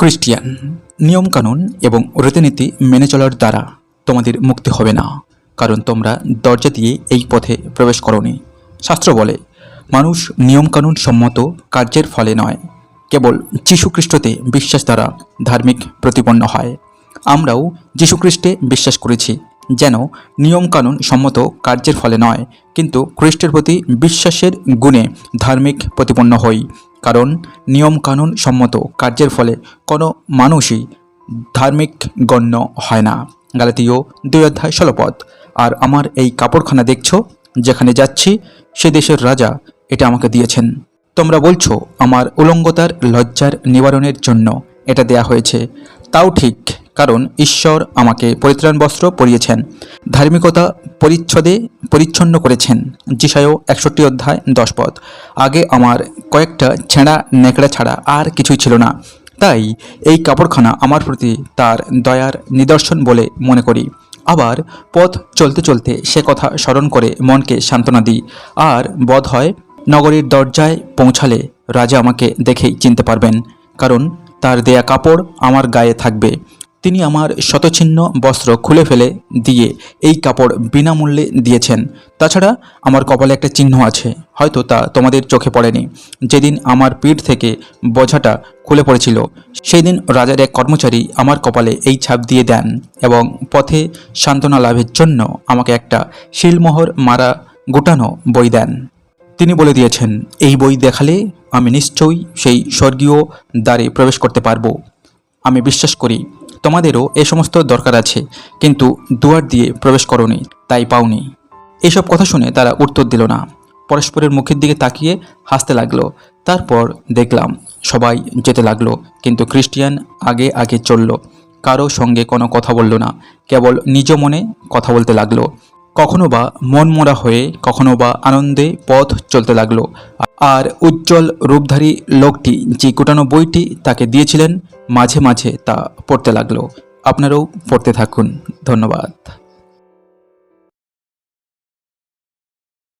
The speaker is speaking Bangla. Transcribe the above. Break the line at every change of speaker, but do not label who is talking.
খ্রিস্টিয়ান, নিয়মকানুন এবং রীতিনীতি মেনে চলার দ্বারা তোমাদের মুক্তি হবে না, কারণ তোমরা দরজা দিয়ে এই পথে প্রবেশ করনি। শাস্ত্র বলে, মানুষ নিয়মকানুন সম্মত কার্যের ফলে নয়, কেবল যীশুখ্রিস্টতে বিশ্বাস দ্বারা ধার্মিক প্রতিপন্ন হয়। আমরাও যীশুখ্রিস্টে বিশ্বাস করেছি। যেন নিয়মকানুন সম্মত কার্যের ফলে নয়, কিন্তু খ্রিস্টের প্রতি বিশ্বাসের গুণে ধার্মিক প্রতিপন্ন হই, কারণ নিয়মকানুন সম্মত কার্যের ফলে কোনো মানুষই ধার্মিক গণ্য হয় না। গালাতীয় দুই অধ্যায় ষোলপদ আর আমার এই কাপড়খানা দেখছ? যেখানে যাচ্ছি, সে দেশের রাজা এটা আমাকে দিয়েছেন। তোমরা বলছো, আমার উলঙ্গতার লজ্জার নিবারণের জন্য এটা দেয়া হয়েছে। তাও ঠিক কারণ ঈশ্বর আমাকে পরিত্রাণ বস্ত্র পরিয়েছেন, ধার্মিকতা পরিচ্ছদে পরিচ্ছন্ন করেছেন। যিশায় একষট্টি অধ্যায় দশ পদ। আগে আমার কয়েকটা ছেঁড়া নেকড়া ছাড়া আর কিছুই ছিল না। তাই এই কাপড়খানা আমার প্রতি তার দয়ার নিদর্শন বলে মনে করি। আবার পথ চলতে চলতে সে কথা স্মরণ করে মনকে সান্ত্বনা দিই। আর বোধ হয় নগরীর দরজায় পৌঁছালে রাজা আমাকে দেখেই চিনতে পারবেন, কারণ তার দেয়া কাপড় আমার গায়ে থাকবে। তিনি আমার শতচ্ছিন্ন বস্ত্র খুলে ফেলে দিয়ে এই কাপড় বিনামূল্যে দিয়েছেন। তাছাড়া আমার কপালে একটা চিহ্ন আছে, হয়তো তা তোমাদের চোখে পড়েনি। যেদিন আমার পিঠ থেকে বোঝাটা খুলে পড়েছিল সেই দিন রাজার এক কর্মচারী আমার কপালে এই ছাপ দিয়ে দেন এবং পথে সান্ত্বনা লাভের জন্য আমাকে একটা শিলমোহর মারা গোটানো বই দেন। তিনি বলে দিয়েছেন, এই বই দেখালে আমি নিশ্চয়ই সেই স্বর্গীয় দ্বারে প্রবেশ করতে পারব। আমি বিশ্বাস করি তোমাদেরও এ সমস্ত দরকার আছে, কিন্তু দুয়ার দিয়ে প্রবেশ করনি, তাই পাওনি। এসব কথা শুনে তারা উত্তর দিল না। পরস্পরের মুখের দিকে তাকিয়ে হাসতে লাগল। তারপর দেখলাম, সবাই যেতে লাগল, কিন্তু খ্রিস্টিয়ান আগে আগে চলল। কারও সঙ্গে কোনো কথা বলল না, কেবল নিজ মনে কথা বলতে লাগল। কখনো বা মন মনমরা হয়ে, কখনো বা আনন্দে পথ চলতে লাগল। আর উজ্জ্বল রূপধারী লোকটি যে গোটানো বইটি তাকে দিয়েছিলেন মাঝে মাঝে তা পড়তে লাগল। আপনারাও পড়তে থাকুন। ধন্যবাদ।